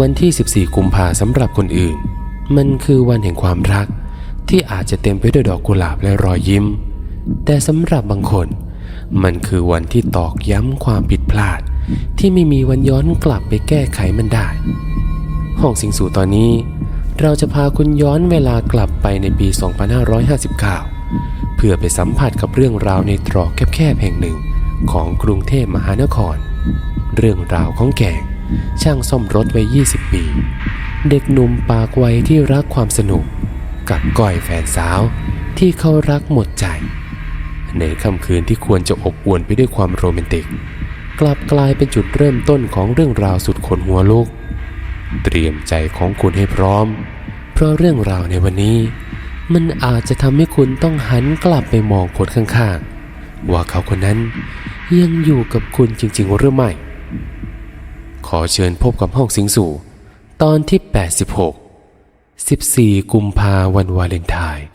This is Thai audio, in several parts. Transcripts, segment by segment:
วันที่ 14 กุมภาสำหรับคนอื่น มันคือวันแห่งความรัก ที่อาจจะเต็มไปด้วยดอกกุหลาบและรอยยิ้ม แต่สำหรับบางคน มันคือวันที่ตอกย้ำความผิดพลาด ที่ไม่มีวันย้อนกลับไปแก้ไขมันได้ ห้องสิงสู่ตอนนี้ เราจะพาคุณย้อนเวลากลับไปในปี 2559 เพื่อไปสัมผัสกับเรื่องราวในตรอกแคบๆแห่งหนึ่งของกรุงเทพมหานคร เรื่องราวของแกง ช่างซ่อมรถวัย20 ปี เด็กหนุ่มปากไวที่รักความสนุก กับก้อยแฟนสาวที่เขารักหมดใจ ในค่ำคืนที่ควรจะอบอวลไปด้วยความโรแมนติก กลับกลายเป็นจุดเริ่มต้นของเรื่องราวสุดขนหัวลุก เตรียมใจของคุณให้พร้อม เพราะเรื่องราวในวันนี้ มันอาจจะทำให้คุณต้องหันกลับไปมองคนข้างๆว่าเขาคนนั้นยังอยู่กับคุณจริง ๆ หรือไม่ ขอเชิญพบกับห้องสิงสู่ ตอนที่ 86 14 กุมภาวันวาเลนไทน์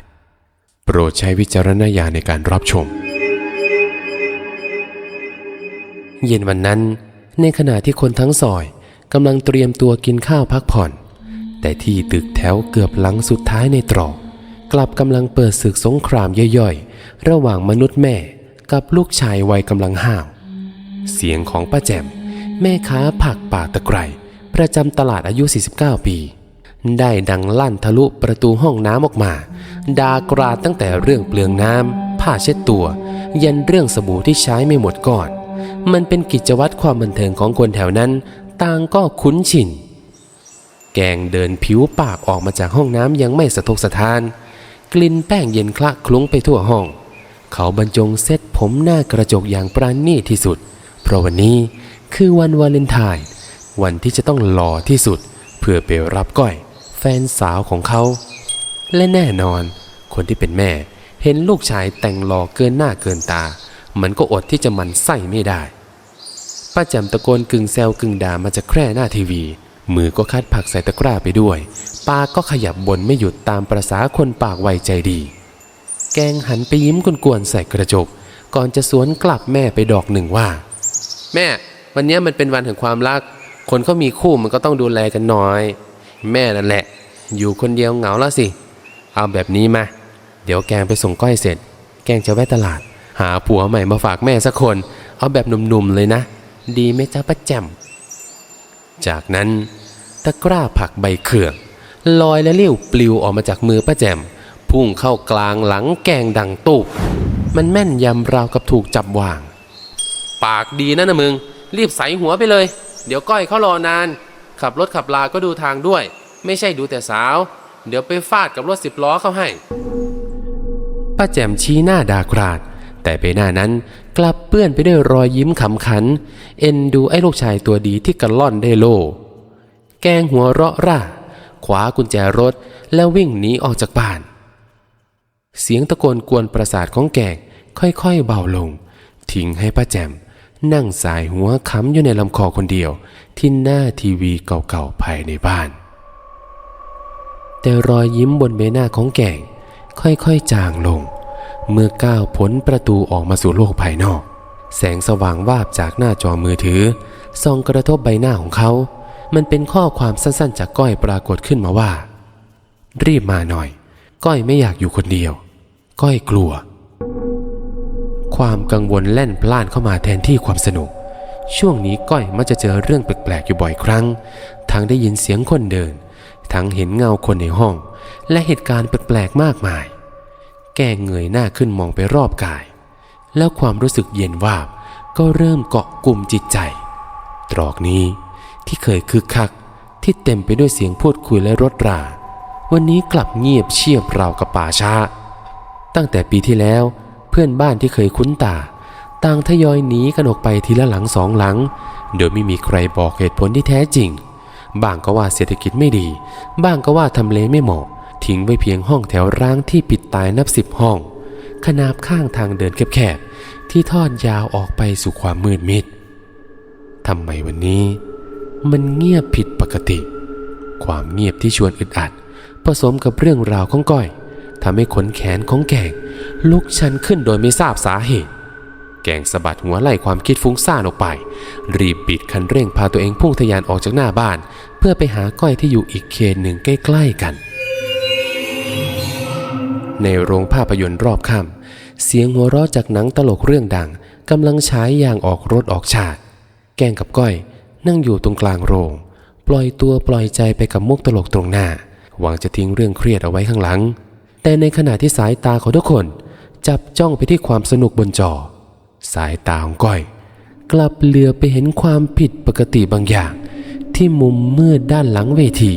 โปรดใช้วิจารณญาณในการรับชม เย็นวันนั้น ในขณะที่คนทั้งซอยกำลังเตรียมตัวกินข้าวพักผ่อน แต่ที่ตึกแถวเกือบหลังสุดท้ายในตรอกกลับกำลังเปิดศึกสงครามย่อยๆ ระหว่างมนุษย์แม่กับลูกชายวัยกำลังห้าว เสียงของป้าแจ่ม แม่ค้าผักป่าตะไคร่ประจำตลาดอายุ 49 ปี ได้ดังลั่นทะลุประตูห้องน้ำออกมาดากราดตั้งแต่เรื่องเปลืองน้ำผ้าเช็ดตัว ยันเรื่องสบู่ที่ใช้ไม่หมดก่อน มันเป็นกิจวัตรความบันเทิงของคนแถวนั้นต่างก็คุ้นชิน แกงเดินผิวปากออกมาจากห้องน้ำยังไม่สะทกสะทาน กลิ่นแป้งเย็นคละคลุ้งไปทั่วห้อง เขาบรรจงเซ็ตผมหน้ากระจกอย่างปราณีตที่สุด เพราะวันนี้ คือวันวาเลนไทน์วันที่จะต้องหล่อที่สุด เพื่อไปรับก้อย แฟนสาวของเขา และแน่นอน คนที่เป็นแม่เห็นลูกชายแต่งหล่อเกินหน้าเกินตา มันก็อดที่จะมันไส้ไม่ได้ป้าแจ่มตะโกนกึ่งแซวกึ่งด่ามาจากแคร่หน้าทีวี มือก็คัดผักใส่ตะกร้าไปด้วย ปากก็ขยับบนไม่หยุดตามประษาคนปากไวใจดี แกงหันไปยิ้มกวนๆใส่กระจก ก่อนจะสวนกลับแม่ไปดอกหนึ่งว่า แม่ วันนี้มันเป็นวันแห่งความรัก คนเขามีคู่มันก็ต้องดูแลกันหน่อย แม่นั่นแหละ อยู่คนเดียวเหงาแล้วสิ เอาแบบนี้มา เดี๋ยวแกงไปส่งก้อยเสร็จ แกงจะแวะตลาด หาผัวใหม่มาฝากแม่สักคน เอาแบบหนุ่มๆเลยนะ ดีไหมจ้าป้าแจ่มจากนั้นตะกร้าผักใบเขื่องลอยและเลี้ยวปลิวออกมาจากมือป้าแจ่มพุ่งเข้ากลางหลังแกงดังตุบมันแม่นยำราวกับถูกจับวาง ปากดีนะนะมึง รีบใสหัวไปเลย เดี๋ยวก้อยเขารอนาน ขับรถขับลาก็ดูทางด้วย ไม่ใช่ดูแต่สาว เดี๋ยวไปฟาดกับรถสิบล้อเขาให้ ป้าแจ่มชี้หน้าด่ากราด แต่ใบหน้านั้นกลับเปื้อนไปด้วยรอยยิ้มขำขัน เอ็นดูไอ้ลูกชายตัวดีที่กระล่อนได้โล แกงหัวเราะร่าขวากุญแจรถแล้ววิ่งหนีออกจากบ้าน เสียงตะโกนกวนประสาทของแกงค่อยๆเบาลง ทิ้งให้ป้าแจ่ม นั่งสายหัวค้ำอยู่ในลำคอคนเดียวที่หน้าทีวีเก่าๆภายในบ้าน แต่รอยยิ้มบนใบหน้าของแกงค่อยๆจางลง เมื่อก้าวพ้นประตูออกมาสู่โลกภายนอก แสงสว่างวาบจากหน้าจอมือถือส่องกระทบใบหน้าของเขา มันเป็นข้อความสั้นๆ จากก้อยปรากฏขึ้นมาว่า รีบมาหน่อย ก้อยไม่อยากอยู่คนเดียว ก้อยกลัว ความกังวลแล่นพล่านเข้ามาแทนที่ความสนุก ช่วงนี้ก้อยมักจะเจอเรื่องแปลกๆอยู่บ่อยครั้ง ทั้งได้ยินเสียงคนเดิน ทั้งเห็นเงาคนในห้อง และเหตุการณ์แปลกๆมากมาย แกเงยหน้าขึ้นมองไปรอบกาย แล้วความรู้สึกเย็นวาบก็เริ่มเกาะกลุ่มจิตใจ ตรอกนี้ที่เคยคึกคักที่เต็มไปด้วยเสียงพูดคุยและรถรา วันนี้กลับเงียบเชียบราวกับป่าช้า ตั้งแต่ปีที่แล้ว เพื่อนบ้านที่เคยคุ้นตา ต่างทยอยหนีกันออกไปทีละหลังสองหลัง โดยไม่มีใครบอกเหตุผลที่แท้จริง บ้างก็ว่าเศรษฐกิจไม่ดี บ้างก็ว่าทำเลไม่เหมาะ ทิ้งไว้เพียงห้องแถวร้างที่ปิดตายนับสิบห้อง ขนาบข้างทางเดินแคบๆ ที่ทอดยาวออกไปสู่ความมืดมิดทำไมวันนี้ มันเงียบผิดปกติ ความเงียบที่ชวนอึดอัด ผสมกับเรื่องราวของก้อย ทำให้ขนแขนของแกงลุกชันขึ้นโดยไม่ทราบสาเหตุ แกงสะบัดหัวไล่ความคิดฟุ้งซ่านออกไป รีบบิดคันเร่งพาตัวเองพุ่งทะยานออกจากหน้าบ้าน เพื่อไปหาก้อยที่อยู่อีกเขตหนึ่งใกล้ๆกัน ในโรงภาพยนตร์รอบค่ำเสียงหัวเราะจากหนังตลกเรื่องดังกำลังฉายอย่างออกรถออกฉาก แกงกับก้อย นั่งอยู่ตรงกลางโรง ปล่อยตัวปล่อยใจไปกับมุกตลกตรงหน้า หวังจะทิ้งเรื่องเครียดเอาไว้ข้างหลัง แต่ในขณะที่สายตาของทุกคน จับจ้องไปที่ความสนุกบนจอ สายตาของก้อย กลับเหลือไปเห็นความผิดปกติบางอย่าง ที่มุมมืดด้านหลังเวที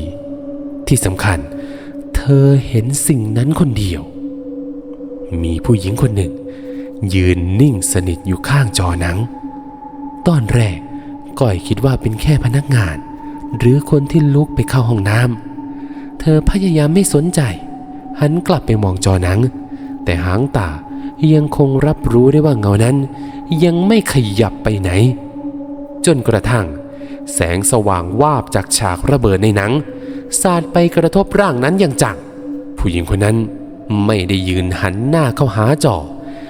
ที่สำคัญ เธอเห็นสิ่งนั้นคนเดียว มีผู้หญิงคนหนึ่ง ยืนนิ่งสนิทอยู่ข้างจอหนัง ตอนแรกก้อยคิดว่าเป็นแค่พนักงาน หรือคนที่ลุกไปเข้าห้องน้ำเธอพยายามไม่สนใจ หันกลับไปมองจอหนัง แต่หางตายังคงรับรู้ได้ว่าเงานั้น ยังไม่ขยับไปไหน จนกระทั่ง แสงสว่างวาบจากฉากระเบิดในหนัง สาดไปกระทบร่างนั้นอย่างจังผู้หญิงคนนั้นไม่ได้ยืนหันหน้าเข้าหาจอ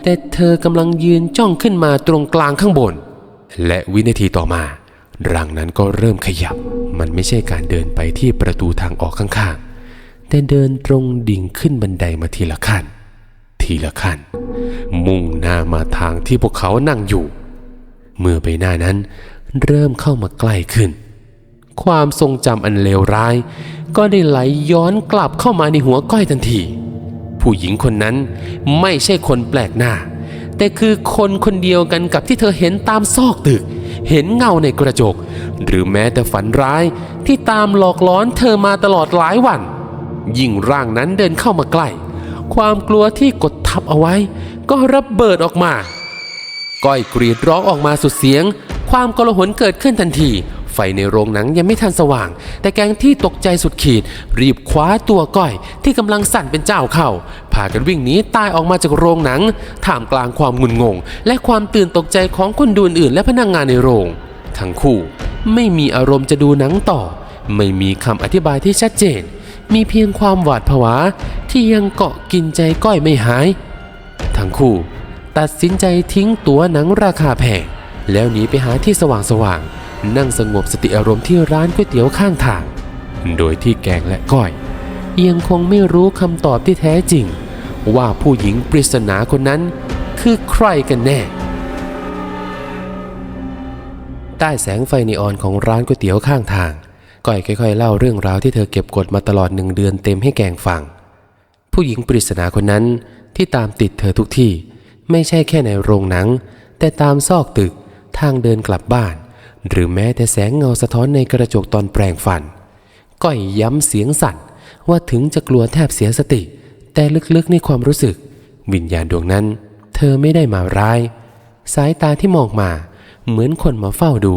แต่เธอกำลังยืนจ้องขึ้นมาตรงกลางข้างบน และวินาทีต่อมาร่างนั้นก็เริ่มขยับ มันไม่ใช่การเดินไปที่ประตูทางออกข้างๆ แต่เดินตรงดิ่งขึ้นบันไดมาทีละขั้น ทีละขั้น มุ่งหน้ามาทางที่พวกเขานั่งอยู่ เมื่อใบหน้านั้นเริ่มเข้ามาใกล้ขึ้น ความทรงจำอันเลวร้าย ก็ได้ไหลย้อนกลับเข้ามาในหัวก้อยทันที ผู้หญิงคนนั้นไม่ใช่คนแปลกหน้า แต่คือคนคนเดียวกันกับที่เธอเห็นตามซอกตึก เห็นเงาในกระจก หรือแม้แต่ฝันร้ายที่ตามหลอกล้อนเธอมาตลอดหลายวัน ยิ่งร่างนั้นเดินเข้ามาใกล้ ความกลัวที่กดทับเอาไว้ ก็ระเบิดออกมาก้อยกรีดร้องออกมาสุดเสียง ความกลหนเกิดขึ้นทันที ไฟในโรงหนังยังไม่ทันสว่าง แต่แกงที่ตกใจสุดขีด รีบคว้าตัวก้อยที่กำลังสั่นเป็นเจ้าเข้าพากันวิ่งหนีตายออกมาจากโรงหนัง ท่ามกลางความงุนงง และความตื่นตกใจของคนดูอื่นและพนักงงานในโรง ทั้งคู่ ไม่มีอารมณ์จะดูหนังต่อ ไม่มีคำอธิบายที่ชัดเจน มีเพียงความหวาดผวาที่ยังเกาะกินใจก้อยไม่หาย ทั้งคู่ตัดสินใจทิ้งตั๋วหนังราคาแพงแล้วหนีไปหาที่สว่างๆนั่งสงบสติอารมณ์ที่ร้านก๋วยเตี๋ยวข้างทาง โดยที่แกงและก้อย ยังคงไม่รู้คำตอบที่แท้จริง ว่าผู้หญิงปริศนาคนนั้นคือใครกันแน่ ใต้แสงไฟนีออนของร้านก๋วยเตี๋ยวข้างทาง ก้อยค่อยๆเล่าเรื่องราวที่เธอเก็บกดมาตลอดหนึ่งเดือนเต็มให้แกงฟัง ผู้หญิงปริศนาคนนั้นที่ตามติดเธอทุกที่ ไม่ใช่แค่ในโรงหนัง แต่ตามซอกตึกทางเดินกลับบ้าน หรือแม้แต่แสงเงาสะท้อนในกระจกตอนแปลงฟัน ก้อยย้ำเสียงสั่นว่าถึงจะกลัวแทบเสียสติ แต่ลึกๆในความรู้สึก วิญญาณดวงนั้น เธอไม่ได้มาร้าย สายตาที่มองมา เหมือนคนมาเฝ้าดู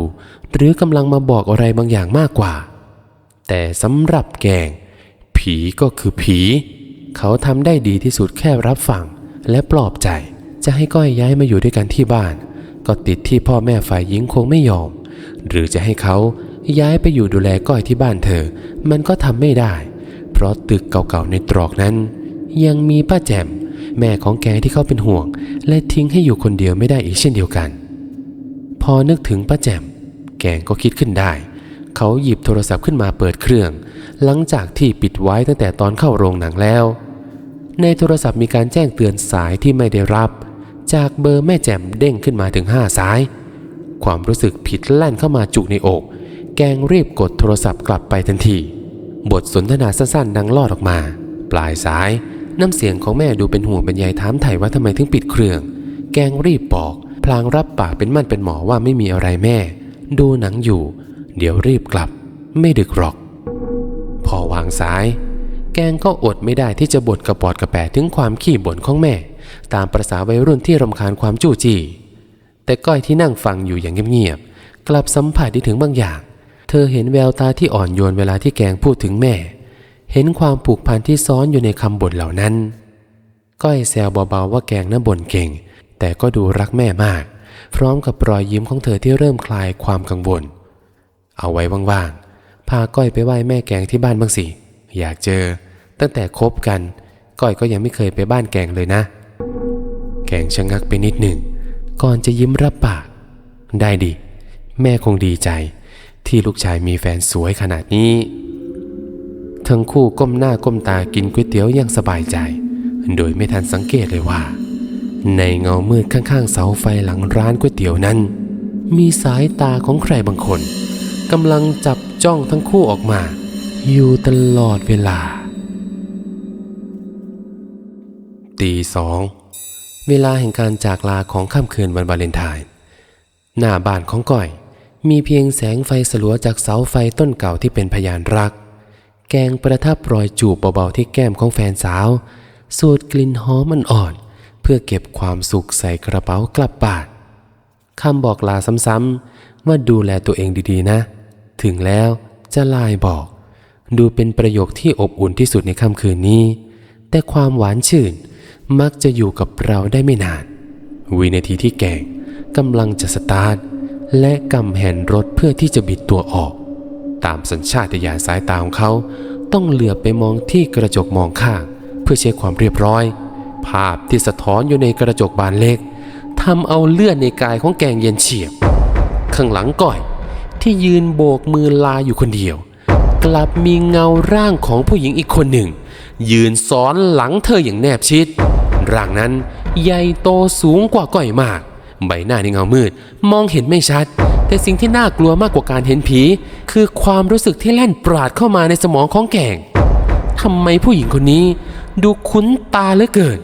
หรือกำลังมาบอกอะไรบางอย่างมากกว่า แต่สำหรับแกง ผีก็คือผี เขาทำได้ดีที่สุดแค่รับฟัง และปลอบใจ จะให้ก้อยย้ายมาอยู่ด้วยกันที่บ้าน ก็ติดที่พ่อแม่ฝ่ายหญิงคงไม่ยอม หรือจะให้เขาย้ายไปอยู่ดูแลก้อยที่บ้านเธอ มันก็ทำไม่ได้ เพราะตึกเก่าๆในตรอกนั้น ยังมีป้าแจ่มแม่ของแกที่เขาเป็นห่วง และทิ้งให้อยู่คนเดียวไม่ได้อีกเช่นเดียวกัน พอนึกถึงป้าแจ่มแกงก็คิดขึ้นได้ เขาหยิบโทรศัพท์ขึ้นมาเปิดเครื่อง หลังจากที่ปิดไว้ตั้งแต่ตอนเข้าโรงหนังแล้ว ในโทรศัพท์มีการแจ้งเตือนสายที่ไม่ได้รับ จากเบอร์แม่แจ่มเด้งขึ้นมาถึงห้าสาย ความรู้สึกผิดแล่นเข้ามาจุกในอก แกงรีบกดโทรศัพท์กลับไปทันที บทสนทนาสั้นๆดังลอดออกมา ปลายสาย น้ำเสียงของแม่ดูเป็นห่วงเป็นใยถามไถ่ว่าทำไมถึงปิดเครื่อง แกงรีบบอก พลางรับปากเป็นมั่นเป็นหมอว่าไม่มีอะไรแม่ ดูหนังอยู่ เดี๋ยวรีบกลับ ไม่ดึกหรอก พอวางสาย แกงก็อดไม่ได้ที่จะบ่นกระปอดกระแปะถึงความขี้บ่นของแม่ ตามประษาวัยรุ่นที่รำคาญความจู้จี้ แต่ก้อยที่นั่งฟังอยู่อย่างเงียบๆ กลับสัมผัสได้ถึงบางอย่าง เธอเห็นแววตาที่อ่อนโยนเวลาที่แกงพูดถึงแม่ เห็นความผูกพันที่ซ้อนอยู่ในคำบ่นเหล่านั้น ก้อยแซวเบาๆว่าแกงน่าบ่นเก่ง แต่ก็ดูรักแม่มาก พร้อมกับรอยยิ้มของเธอที่เริ่มคลายความกังวล เอาไว้ว่างๆ พาก้อยไปไหว้แม่แกงที่บ้านบ้างสิ อยากเจอ ตั้งแต่คบกัน ก้อยก็ยังไม่เคยไปบ้านแกงเลยนะ แกงชะงักไปนิดหนึ่ง ก่อนจะยิ้มรับปาก ได้ดิ แม่คงดีใจ ที่ลูกชายมีแฟนสวยขนาดนี้ ทั้งคู่ก้มหน้าก้มตากินก๋วยเตี๋ยวอย่างสบายใจ โดยไม่ทันสังเกตเลยว่า ในเงามืดข้างๆเสาไฟหลังร้านก๋วยเตี๋ยวนั้น มีสายตาของใครบางคน กำลังจับจ้องทั้งคู่ออกมา อยู่ตลอดเวลา ตีสอง เวลาแห่งการจากลาของค่ำคืนวันวาเลนไทน์หน้าบ้านของก้อย มีเพียงแสงไฟสลัวจากเสาไฟต้นเก่าที่เป็นพยานรัก แกงประทับรอยจูบเบาๆที่แก้มของแฟนสาว สูดกลิ่นหอมอ่อนๆเพื่อเก็บความสุขใส่กระเป๋ากลับบ้านคำบอกลาซ้ำๆว่าดูแลตัวเองดีๆนะ ถึงแล้วจะลายบอก ดูเป็นประโยคที่อบอุ่นที่สุดในค่ำคืนนี้ แต่ความหวานชื่นมักจะอยู่กับเราได้ไม่นาน วินาทีที่แกงกำลังจะสตาร์ทและกำแหนรถเพื่อที่จะบิดตัวออก ตามสัญชาตญาณสายตาของเขา ต้องเหลือบไปมองที่กระจกมองข้าง เพื่อเช็คความเรียบร้อย ภาพที่สะท้อนอยู่ในกระจกบานเล็กทำเอาเลือดในกายของแกงเย็นเฉียบ ข้างหลังก่อย ที่ยืนโบกมือลาอยู่คนเดียว กลับมีเงาร่างของผู้หญิงอีกคนหนึ่ง ยืนซ้อนหลังเธออย่างแนบชิด ร่างนั้นใหญ่โตสูงกว่าก้อยมาก ใบหน้าในเงามืดมองเห็นไม่ชัด แต่สิ่งที่น่ากลัวมากกว่าการเห็นผี คือความรู้สึกที่แล่นปราดเข้ามาในสมองของแกงทำไมผู้หญิงคนนี้ ดูคุ้นตาเหลือเกิน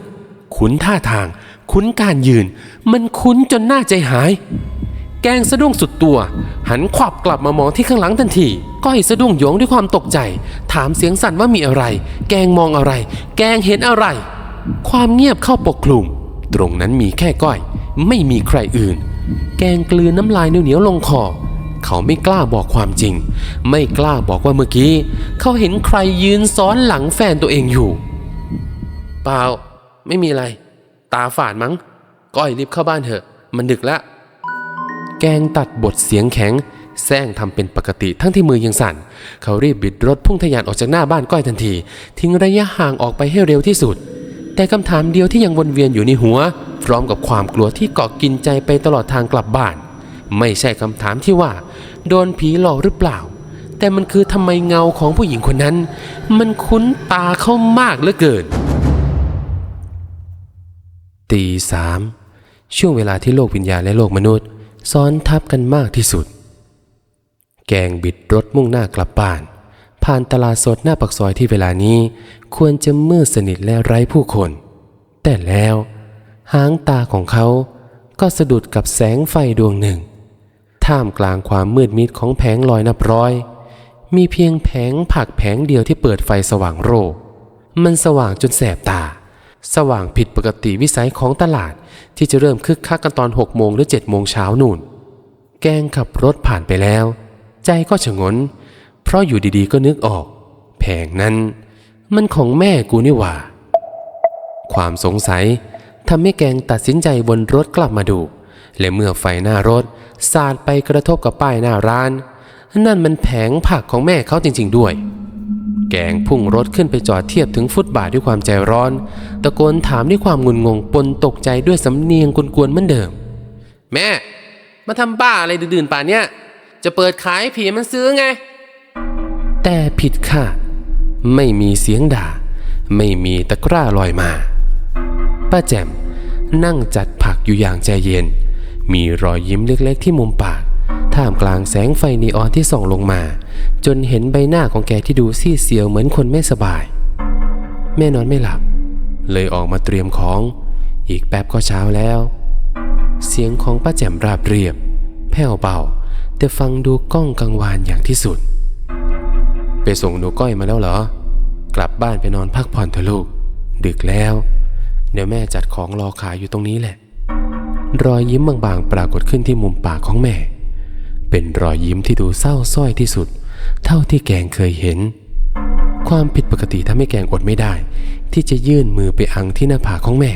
คุ้นท่าทาง คุ้นการยืน มันคุ้นจนหน้าใจหาย แกงสะดุ้งสุดตัว หันขวับกลับมามองที่ข้างหลังทันทีก้อยสะดุ้งโยงด้วยความตกใจ ถามเสียงสั่นว่ามีอะไร แกงมองอะไร แกงเห็นอะไร ความเงียบเข้าปกคลุม ตรงนั้นมีแค่ก้อย ไม่มีใครอื่น แกงกลืนน้ำลายเหนียวๆลงคอเขาไม่กล้าบอกความจริง ไม่กล้าบอกว่าเมื่อกี้ เขาเห็นใครยืนซ้อนหลังแฟนตัวเองอยู่ เปล่า ไม่มีอะไร ตาฝาดมั้ง ก้อยรีบเข้าบ้านเถอะ มันดึกแล้ว แกงตัดบทเสียงแข็งแซงทำเป็นปกติทั้งที่มือยังสั่น เขารีบบิดรถพุ่งทะยานออกจากหน้าบ้านก้อยทันที ทิ้งระยะห่างออกไปให้เร็วที่สุด แต่คำถามเดียวที่ยังวนเวียนอยู่ในหัว พร้อมกับความกลัวที่เกาะกินใจไปตลอดทางกลับบ้าน ไม่ใช่คำถามที่ว่า โดนผีหลอกหรือเปล่า แต่มันคือทำไมเงาของผู้หญิงคนนั้น มันคุ้นตาเข้ามากเหลือเกินตีสามช่วงเวลาที่โลกวิญญาณและโลกมนุษย์ ซ้อนทับกันมากที่สุด แกงบิดรถมุ่งหน้ากลับบ้าน ผ่านตลาดสดหน้าปากซอยที่เวลานี้ ควรจะมืดสนิทและไร้ผู้คน แต่แล้วหางตาของเขาก็สะดุดกับแสงไฟดวงหนึ่ง ท่ามกลางความมืดมิดของแผงลอยนับร้อย มีเพียงแผงผักแผงเดียวที่เปิดไฟสว่างโรคมันสว่างจนแสบตา สว่างผิดปกติวิสัยของตลาด ที่จะเริ่มคึกคักกันตอน6โมงหรือ7โมงเช้านู่น แกงขับรถผ่านไปแล้ว ใจก็ฉงน เพราะอยู่ดีๆก็นึกออก แผงนั้น มันของแม่กูนี่หว่า ความสงสัยทำให้แกงตัดสินใจวนรถกลับมาดู และเมื่อไฟหน้ารถสาดไปกระทบกับป้ายหน้าร้าน นั่นมันแผงผักของแม่เขาจริง ๆด้วย แกงพุ่งรถขึ้นไปจอดเทียบถึงฟุตบาทด้วยความใจร้อน ตะโกนถามด้วยความงุนงงปนตกใจด้วยสำเนียงกวนๆเหมือนเดิม แม่ มาทำบ้าอะไรดื่นๆป่านเนี้ยจะเปิดขายผีมันซื้อไง แต่ผิดค่ะ ไม่มีเสียงด่า ไม่มีตะกร้าลอยมา ป้าแจ่มนั่งจัดผักอยู่อย่างใจเย็น มีรอยยิ้มเล็กๆที่มุมปาก ท่ามกลางแสงไฟนีออนที่ส่องลงมา จนเห็นใบหน้าของแกที่ดูซีดเซียวเหมือนคนไม่สบาย แม่นอนไม่หลับ เลยออกมาเตรียมของ อีกแป๊บก็เช้าแล้ว เสียงของป้าแจ่มราบเรียบ แผ่วเบา แต่ฟังดูก้องกังวานอย่างที่สุด ไปส่งหนูก้อยมาแล้วเหรอ กลับบ้านไปนอนพักผ่อนเถอะลูก ดึกแล้ว เดี๋ยวแม่จัดของรอขายอยู่ตรงนี้แหละรอยยิ้มบางๆ ปรากฏขึ้นที่มุมปากของแม่ เป็นรอยยิ้มที่ดูเศร้าส้อยที่สุด เท่าที่แกงเคยเห็น ความผิดปกติทำให้แกงอดไม่ได้ ที่จะยื่นมือไปอังที่หน้าผากของแม่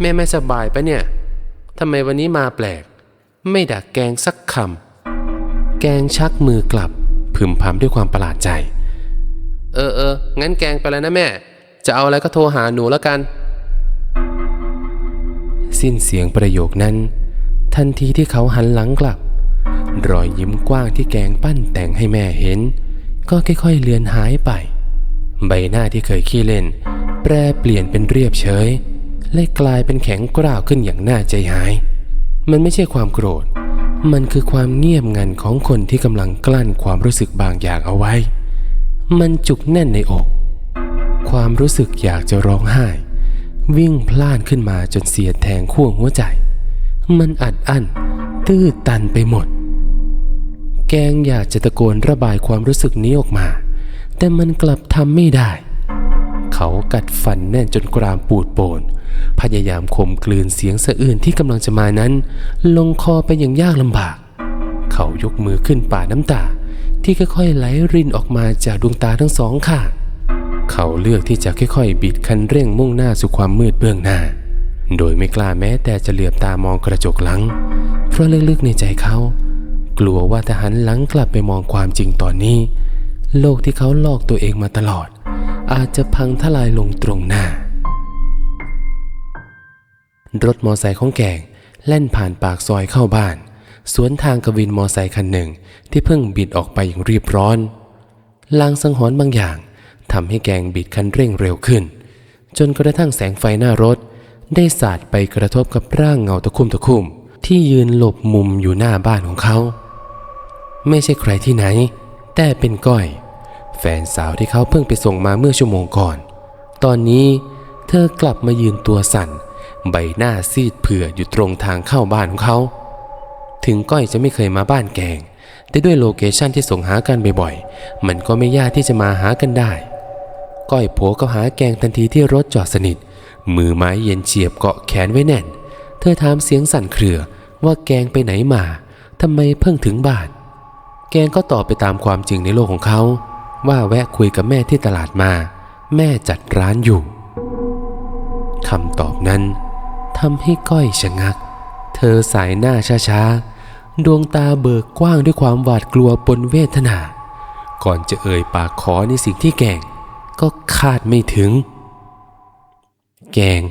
แม่ไม่สบายปะเนี่ยทำไมวันนี้มาแปลก ไม่ดักแกงสักคำแกงชักมือกลับ พึมพำด้วยความประหลาดใจ เออเอองั้นแกงไปแล้วนะแม่ จะเอาอะไรก็โทรหาหนูแล้วกัน สิ้นเสียงประโยคนั้น ทันทีที่เขาหันหลังกลับ รอยยิ้มกว้างที่แกงปั้นแต่งให้แม่เห็น ก็ค่อยๆเลือนหายไป ใบหน้าที่เคยขี้เล่น แปรเปลี่ยนเป็นเรียบเฉย และกลายเป็นแข็งกร้าวขึ้นอย่างน่าใจหาย มันไม่ใช่ความโกรธ มันคือความเงียบงันของคนที่กำลังกลั้นความรู้สึกบางอย่างเอาไว้ มันจุกแน่นในอก ความรู้สึกอยากจะร้องไห้ วิ่งพล่านขึ้นมาจนเสียดแทงขั้วหัวใจ มันอัดอั้นตื้อตันไปหมด แกงอยากจะตะโกนระบายความรู้สึกนี้ออกมา แต่มันกลับทำไม่ได้ เขากัดฟันแน่นจนกรามปูดโปน พยายามข่มกลืนเสียงสะอื้นที่กำลังจะมานั้น ลงคอไปอย่างยากลำบาก เขายกมือขึ้นป่าดน้ำตา ที่ค่อยๆไหลรินออกมาจากดวงตาทั้งสองข้างเขาเลือกที่จะค่อยๆ บิดคันเร่งมุ่งหน้าสู่ความมืดเบื้องหน้า โดยไม่กล้าแม้แต่จะเหลือบตามองกระจกหลัง เพราะลึกๆในใจเขา กลัวว่าถ้าหันหลังกลับไปมองความจริงตอนนี้ โลกที่เขาหลอกตัวเองมาตลอด อาจจะพังทลายลงตรงหน้า รถมอไซค์ของแกงแล่นผ่านปากซอยเข้าบ้าน สวนทางกับวินมอไซค์คันหนึ่งที่เพิ่งบิดออกไปอย่างรีบร้อนลางสังหรณ์บางอย่างทำให้แกงบิดคันเร่งเร็วขึ้น จนกระทั่งแสงไฟหน้ารถ ได้สาดไปกระทบกับร่างเงาตะคุ่มตะคุ่ม ที่ยืนหลบมุมอยู่หน้าบ้านของเขา ไม่ใช่ใครที่ไหน แต่เป็นก้อย แฟนสาวที่เขาเพิ่งไปส่งมาเมื่อชั่วโมงก่อน ตอนนี้เธอกลับมายืนตัวสั่น ใบหน้าซีดเผื่ออยู่ตรงทางเข้าบ้านของเขา ถึงก้อยจะไม่เคยมาบ้านแกง แต่ด้วยโลเคชั่นที่ส่งหากันบ่อยๆ มันก็ไม่ยากที่จะมาหากันได้ ก้อยโผก็หาแกงทันทีที่รถจอดสนิท มือไม้เย็นเฉียบเกาะแขนไว้แน่น เธอถามเสียงสั่นเครือว่าแกงไปไหนมาทำไมเพิ่งถึงบ้าน แกงก็ตอบไปตามความจริงในโลกของเขา ว่าแวะคุยกับแม่ที่ตลาดมา แม่จัดร้านอยู่คำตอบนั้นทำให้ก้อยชะงัก เธอสายหน้าช้าๆ ดวงตาเบิกกว้างด้วยความหวาดกลัวปนเวทนา ก่อนจะเอ่ยปากขอในสิ่งที่แกงก็คาดไม่ถึง แกง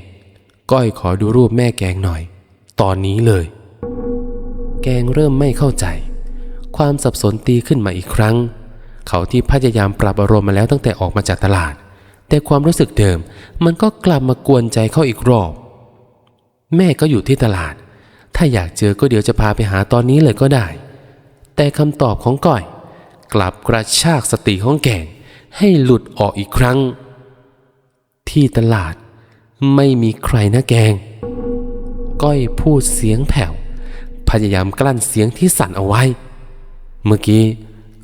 ก้อยขอดูรูปแม่แกงหน่อย ตอนนี้เลย แกงเริ่มไม่เข้าใจ ความสับสนตีขึ้นมาอีกครั้ง เขาที่พยายามปรับอารมณ์มาแล้วตั้งแต่ออกมาจากตลาด แต่ความรู้สึกเดิมมันก็กลับมากวนใจเขาอีกรอบ แม่ก็อยู่ที่ตลาด ถ้าอยากเจอก็เดี๋ยวจะพาไปหาตอนนี้เลยก็ได้ แต่คำตอบของก้อย กลับกระชากสติของแกงให้หลุดออกอีกครั้ง ที่ตลาด ไม่มีใครนะแกง ก้อยพูดเสียงแผ่ว พยายามกลั้นเสียงที่สั่นเอาไว้ เมื่อกี้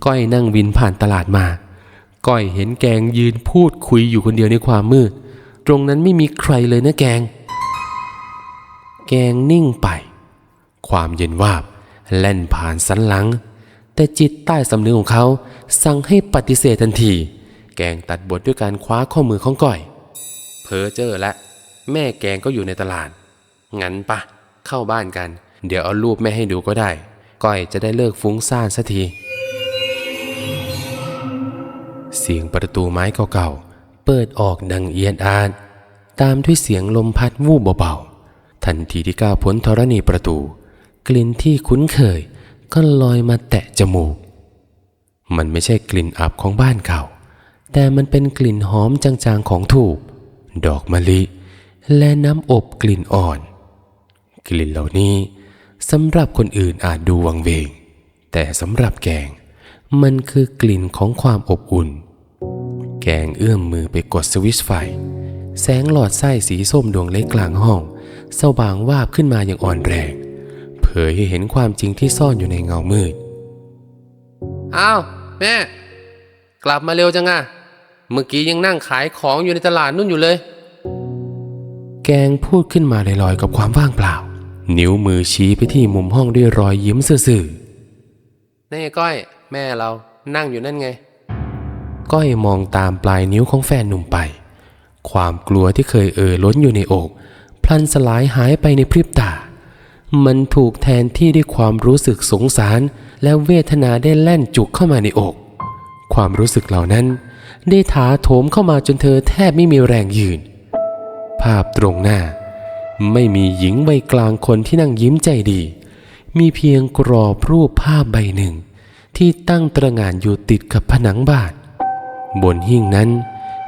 ก้อยนั่งวินผ่านตลาดมา ก้อยเห็นแกงยืนพูดคุยอยู่คนเดียวในความมืด ตรงนั้นไม่มีใครเลยนะแกง แกงนิ่งไป ความเย็นวาบแล่นผ่านสันหลัง แต่จิตใต้สำนึกของเขา สั่งให้ปฏิเสธทันที แกงตัดบทด้วยการคว้าข้อมือของก้อย เพอเจอและ แม่แกงก็อยู่ในตลาด งั้นปะ เข้าบ้านกัน เดี๋ยวเอารูปแม่ให้ดูก็ได้ ก้อยจะได้เลิกฟุ้งซ่านสักที เสียงประตูไม้เก่าๆ เปิดออกดังเอียนอาดตามด้วยเสียงลมพัดวูบเบาๆ ทันทีที่ก้าวพ้นธรณีประตู กลิ่นที่คุ้นเคย ก็ลอยมาแตะจมูก มันไม่ใช่กลิ่นอับของบ้านเก่า แต่มันเป็นกลิ่นหอมจางๆของถูก ดอกมะลิ และน้ำอบกลิ่นอ่อน กลิ่นเหล่านี้สำหรับคนอื่นอาจดูวังเวง แต่สำหรับแกง มันคือกลิ่นของความอบอุ่น แกงเอื้อมมือไปกดสวิตช์ไฟ แสงหลอดไส้สีส้มดวงเล็กกลางห้อง สว่างวาบขึ้นมาอย่างอ่อนแรง เผยให้เห็นความจริงที่ซ่อนอยู่ในเงามืดอ้าวแม่ กลับมาเร็วจังอะเมื่อกี้ยังนั่งขายของอยู่ในตลาดนู่นอยู่เลย แกงพูดขึ้นมาลอยๆกับความว่างเปล่า นิ้วมือชี้ไปที่มุมห้องด้วยรอยยิ้มซื่อๆนี่ก้อย แม่เรานั่งอยู่นั่นไง ก้อยมองตามปลายนิ้วของแฟนหนุ่มไป ความกลัวที่เคยเอ่อล้นอยู่ในอกพลันสลายหายไปในพริบตา มันถูกแทนที่ด้วยความรู้สึกสงสาร และเวทนาได้แล่นจุกเข้ามาในอก ความรู้สึกเหล่านั้น ได้ถาโถมเข้ามาจนเธอแทบไม่มีแรงยืนภาพตรงหน้า ไม่มีหญิงวัยกลางคนที่นั่งยิ้มใจดี มีเพียงกรอบรูปภาพใบหนึ่ง ที่ตั้งตระหง่านอยู่ติดกับผนังบ้านบนหิ้งนั้น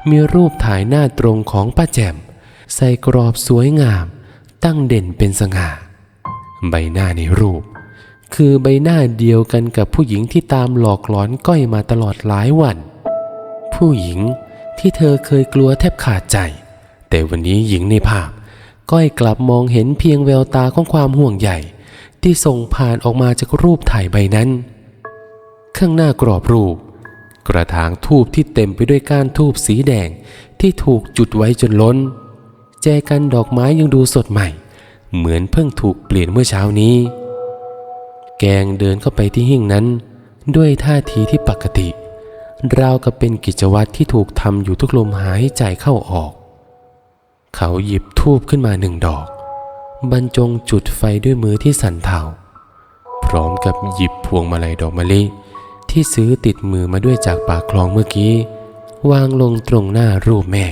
มีรูปถ่ายหน้าตรงของป้าแจ่ม ใส่กรอบสวยงาม ตั้งเด่นเป็นสง่า ใบหน้าในรูป คือใบหน้าเดียวกันกับผู้หญิงที่ตามหลอกหลอนก้อยมาตลอดหลายวัน ผู้หญิงที่เธอเคยกลัวแทบขาดใจ แต่วันนี้หญิงในภาพก้อยกลับมองเห็นเพียงแววตาของความห่วงใยที่ส่งผ่านออกมาจากรูปถ่ายใบนั้น ข้างหน้ากรอบรูป กระถางทูบที่เต็มไปด้วยก้านทูบสีแดงที่ถูกจุดไว้จนล้น แจกันดอกไม้ยังดูสดใหม่ เหมือนเพิ่งถูกเปลี่ยนเมื่อเช้านี้ แกงเดินเข้าไปที่หิ้งนั้น ด้วยท่าทีที่ปกติราวกับเป็นกิจวัตรที่ถูกทำอยู่ทุกลมหายใจเข้าออก เขาหยิบทูบขึ้นมาหนึ่งดอก บรรจงจุดไฟด้วยมือที่สั่นเทาพร้อมกับหยิบพวงมาลัยดอกมะลิที่ซื้อติดมือมาด้วยจากปากคลองเมื่อกี้ วางลงตรงหน้ารูปแม่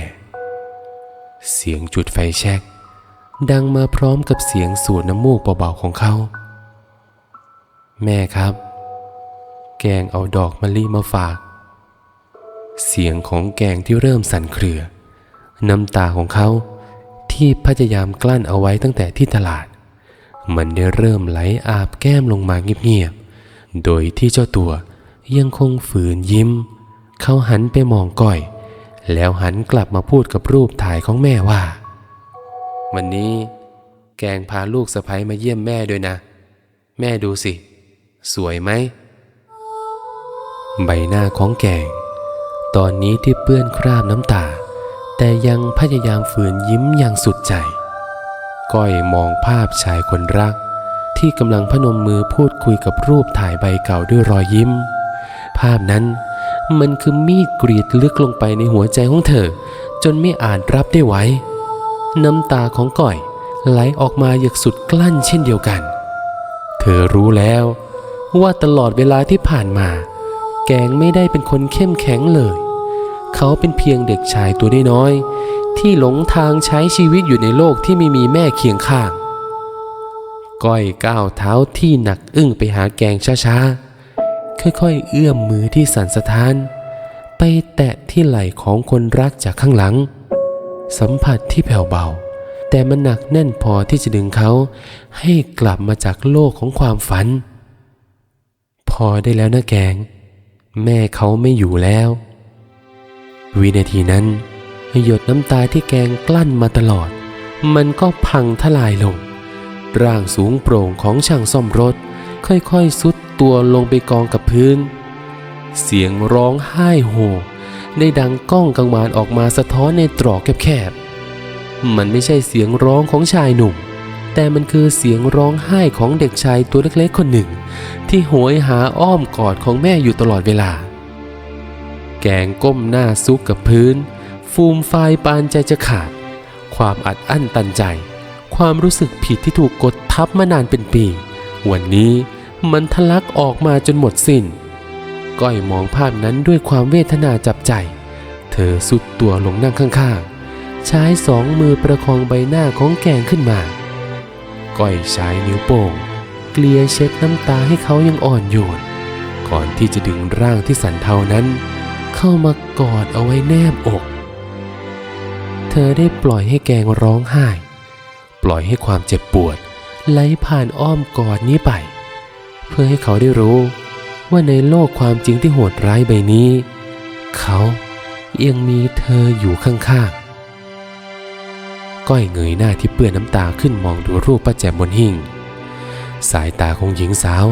เสียงจุดไฟแช็กดังมาพร้อมกับเสียงสูดน้ำมูกเบาๆของเขา แม่ครับ แกงเอาดอกมะลิมาฝาก เสียงของแกงที่เริ่มสั่นเครือ น้ำตาของเขา ที่พยายามกลั้นเอาไว้ตั้งแต่ที่ตลาด มันได้เริ่มไหลอาบแก้มลงมาเงียบๆ โดยที่เจ้าตัวยังคงฝืนยิ้ม เขาหันไปมองก้อย แล้วหันกลับมาพูดกับรูปถ่ายของแม่ว่า วันนี้แกงพาลูกสะพ้ยมาเยี่ยมแม่ด้วยนะ แม่ดูสิ สวยไหม ใบหน้าของแกง ตอนนี้ที่เปื้อนคราบน้ำตา แต่ยังพยายามฝืนยิ้มอย่างสุดใจ ก้อยมองภาพชายคนรัก ที่กำลังพนมมือพูดคุยกับรูปถ่ายใบเก่าด้วยรอยยิ้ม ภาพนั้นมันคือมีดกรีดลึกลงไปในหัวใจของเธอ จนไม่อาจรับได้ไหวน้ำตาของก้อยไหลออกมาอย่างสุดกลั้นเช่นเดียวกัน เธอรู้แล้วว่าตลอดเวลาที่ผ่านมา แกงไม่ได้เป็นคนเข้มแข็งเลย เขาเป็นเพียงเด็กชายตัวน้อยๆที่หลงทางใช้ชีวิตอยู่ในโลกที่ไม่มีแม่เคียงข้าง ก้อยก้าวเท้าที่หนักอึ้งไปหาแกงช้าๆ ค่อยๆ เอื้อมมือที่สั่นสะท้าน ไปแตะที่ไหล่ของคนรักจากข้างหลัง สัมผัสที่แผ่วเบา แต่มันหนักแน่นพอที่จะดึงเขาให้กลับมาจากโลกของความฝัน พอได้แล้วนะแกง แม่เขาไม่อยู่แล้ว วินาทีนั้น หยดน้ำตาที่แกงกลั้นมาตลอด มันก็พังทลายลง ร่างสูงโปร่งของช่างซ่อมรถ ค่อยๆซุดตัวลงไปกองกับพื้น เสียงร้องไห้โฮได้ดังก้องกังวานออกมาสะท้อนในตรอกแคบๆ มันไม่ใช่เสียงร้องของชายหนุ่ม แต่มันคือเสียงร้องไห้ของเด็กชายตัวเล็กๆคนหนึ่ง ที่โหยหาอ้อมกอดของแม่อยู่ตลอดเวลา แกงก้มหน้าซุกกับพื้น ฟูมฟายปานใจจะขาด ความอัดอั้นตันใจ ความรู้สึกผิดที่ถูกกดทับมานานเป็นปี วันนี้มันทะลักออกมาจนหมดสิน้น ก้อยมองภาพนั้นด้วยความเวทนาจับใจ เธอสุดตัวลงนั่งข้างๆ ใช้สองมือประคองใบหน้าของแกงขึ้นมา ก้อยใช้นิ้วโป้งเกลียเช็ดน้ำตาให้เขายังอ่อนโยน ก่อนที่จะดึงร่างที่สันเทานั้น เข้ามากอดเอาไว้แนบอก เธอได้ปล่อยให้แกงร้องไห้ ปล่อยให้ความเจ็บปวดไหลผ่านอ้อมกอดนี้ไป เพื่อให้เขาได้รู้ว่าในโลกความจริงที่โหดร้ายใบนี้ เขายังมีเธออยู่ข้างๆ ก้อยเงยหน้าที่เปื้อนน้ำตาขึ้นมองดูรูปป้าแจ่มบนหิ้งสายตาของหญิงสาว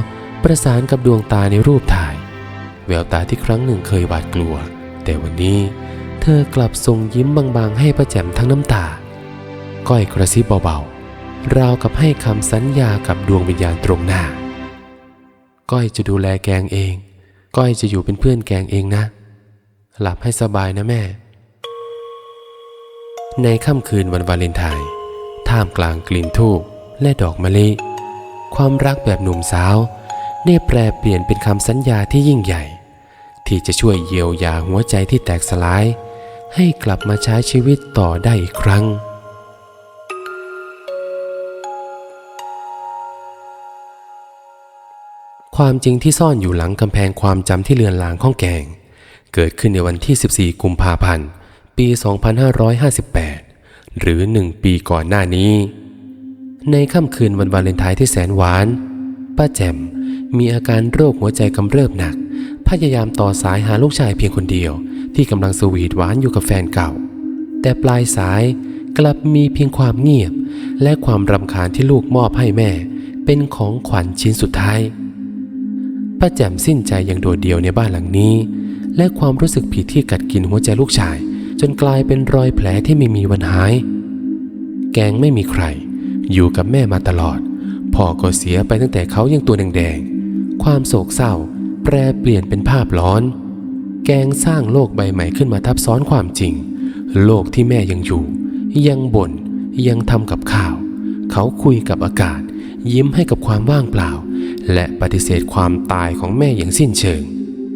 ประสานกับดวงตาในรูปถ่าย แววตาที่ครั้งหนึ่งเคยหวาดกลัว แต่วันนี้เธอกลับทรงยิ้มบางๆ ให้ป้าแจ่มทั้งน้ำตา ก้อยกระซิบเบาๆ ราวกับให้คำสัญญากับดวงวิญญาณตรงหน้า ก้อยจะดูแลแกงเอง ก้อยจะอยู่เป็นเพื่อนแกงเองนะ หลับให้สบายนะแม่ ในค่ำคืนวันวาเลนไทน์ท่ามกลางกลิ่นทูบและดอกมะลิ ความรักแบบหนุ่มสาวได้แปลเปลี่ยนเป็นคำสัญญาที่ยิ่งใหญ่ ที่จะช่วยเยียวยาหัวใจที่แตกสลาย ให้กลับมาใช้ชีวิตต่อได้อีกครั้ง ความจริงที่ซ่อนอยู่หลังกำแพงความจำที่เลือนลางข้องแกง เกิดขึ้นในวันที่ 14 กุมภาพันธ์ ปี 2558 หรือหนึ่งปีก่อนหน้านี้ ในค่ำคืนวันวาเลนไทน์ที่แสนหวาน ป้าแจ่มมีอาการโรคหัวใจกำเริบหนัก พยายามต่อสายหาลูกชายเพียงคนเดียว ที่กำลังสวีทหวานอยู่กับแฟนเก่า แต่ปลายสายกลับมีเพียงความเงียบ และความรำคาญที่ลูกมอบให้แม่ เป็นของขวัญชิ้นสุดท้ายป้าแจ่มสิ้นใจอย่างโดดเดี่ยวในบ้านหลังนี้ และความรู้สึกผิดที่กัดกินหัวใจลูกชาย จนกลายเป็นรอยแผลที่ไม่มีวันหาย แกงไม่มีใคร อยู่กับแม่มาตลอดพ่อก็เสียไปตั้งแต่เขายังตัวแดงๆความโศกเศร้า แปรเปลี่ยนเป็นภาพร้อน แกงสร้างโลกใบใหม่ขึ้นมาทับซ้อนความจริง โลกที่แม่ยังอยู่ ยังบน่นยังทำกับข้าว เขาคุยกับอากาศ ยิ้มให้กับความว่างเปล่า และปฏิเสธความตายของแม่อย่างสิ้นเชิง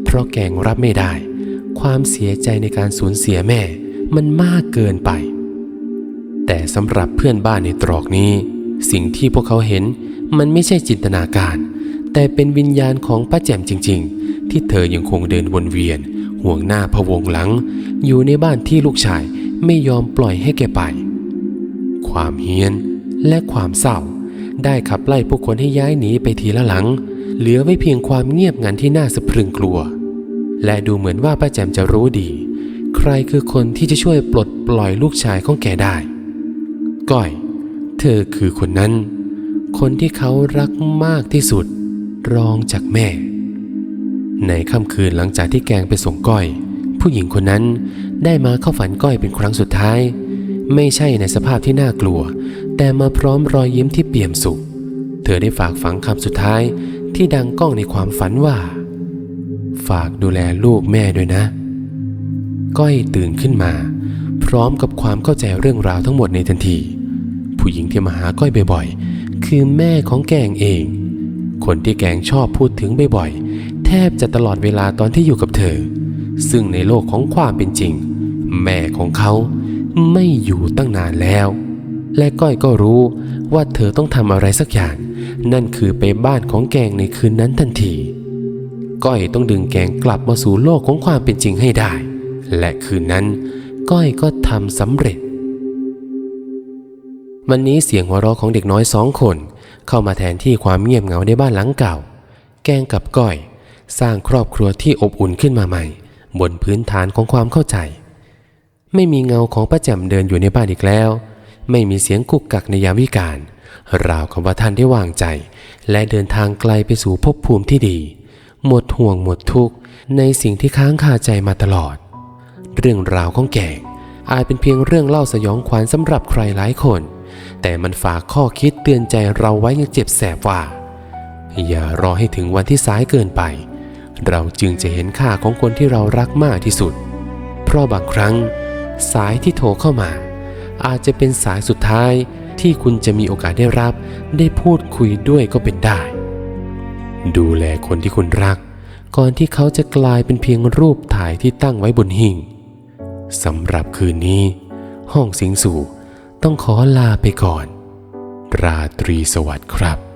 เพราะแกงรับไม่ได้ ความเสียใจในการสูญเสียแม่มันมากเกินไป แต่สำหรับเพื่อนบ้านในตรอกนี้ สิ่งที่พวกเขาเห็นมันไม่ใช่จินตนาการ แต่เป็นวิญญาณของป้าแจ่มจริง ๆ ที่เธอยังคงเดินวนเวียน ห่วงหน้าพะวงหลัง อยู่ในบ้านที่ลูกชายไม่ยอมปล่อยให้แกไป ความเฮี้ยนและความเศร้า ได้ขับไล่ผู้คนให้ย้ายหนีไปทีละหลัง เหลือไว้เพียงความเงียบงันที่น่าสะพรึงกลัว และดูเหมือนว่าป้าแจมจะรู้ดี ใครคือคนที่จะช่วยปลดปล่อยลูกชายของแกได้ ก้อย เธอคือคนนั้น คนที่เขารักมากที่สุด รองจากแม่ ในค่ำคืนหลังจากที่แกงไปส่งก้อย ผู้หญิงคนนั้นได้มาเข้าฝันก้อยเป็นครั้งสุดท้าย ไม่ใช่ในสภาพที่น่ากลัว แต่มาพร้อมรอยยิ้มที่เปี่ยมสุข เธอได้ฝากฝังคำสุดท้ายที่ดังก้องในความฝันว่า ฝากดูแลลูกแม่ด้วยนะ ก้อยตื่นขึ้นมา พร้อมกับความเข้าใจเรื่องราวทั้งหมดในทันที ผู้หญิงที่มาหาก้อยบ่อยๆคือแม่ของแกงเอง คนที่แกงชอบพูดถึงบ่อยๆ แทบจะตลอดเวลาตอนที่อยู่กับเธอ ซึ่งในโลกของความเป็นจริง แม่ของเขาไม่อยู่ตั้งนานแล้ว และก้อยก็รู้ว่าเธอต้องทำอะไรสักอย่าง นั่นคือไปบ้านของแกงในคืนนั้นทันที ก้อยต้องดึงแกงกลับมาสู่โลกของความเป็นจริงให้ได้ และคืนนั้น ก้อยก็ทำสำเร็จ วันนี้เสียงหัวเราะของเด็กน้อยสองคน เข้ามาแทนที่ความเงียบเหงาในบ้านหลังเก่า แกงกับก้อย สร้างครอบครัวที่อบอุ่นขึ้นมาใหม่ บนพื้นฐานของความเข้าใจ ไม่มีเงาของป้าแจ่มเดินอยู่ในบ้านอีกแล้ว ไม่มีเสียงกุกกักในยามวิกาลราวกับว่าท่านได้วางใจ และเดินทางไกลไปสู่ภพภูมิที่ดี หมดห่วงหมดทุกข์ในสิ่งที่ค้างคาใจมาตลอด เรื่องราวของแกงอาจเป็นเพียงเรื่องเล่าสยองขวัญสำหรับใครหลายคน แต่มันฝากข้อคิดเตือนใจเราไว้ยังเจ็บแสบว่า อย่ารอให้ถึงวันที่สายเกินไป เราจึงจะเห็นค่าของคนที่เรารักมากที่สุด เพราะบางครั้ง สายที่โทรเข้ามา อาจจะเป็นสายสุดท้ายที่คุณจะมีโอกาสได้รับ ได้พูดคุยด้วยก็เป็นได้ ดูแลคนที่คุณรัก ก่อนที่เขาจะกลายเป็นเพียงรูปถ่ายที่ตั้งไว้บนหิ่งสำหรับคืนนี้ ห้องสิงสู่ ต้องขอลาไปก่อน ราตรีสวัสดิ์ครับ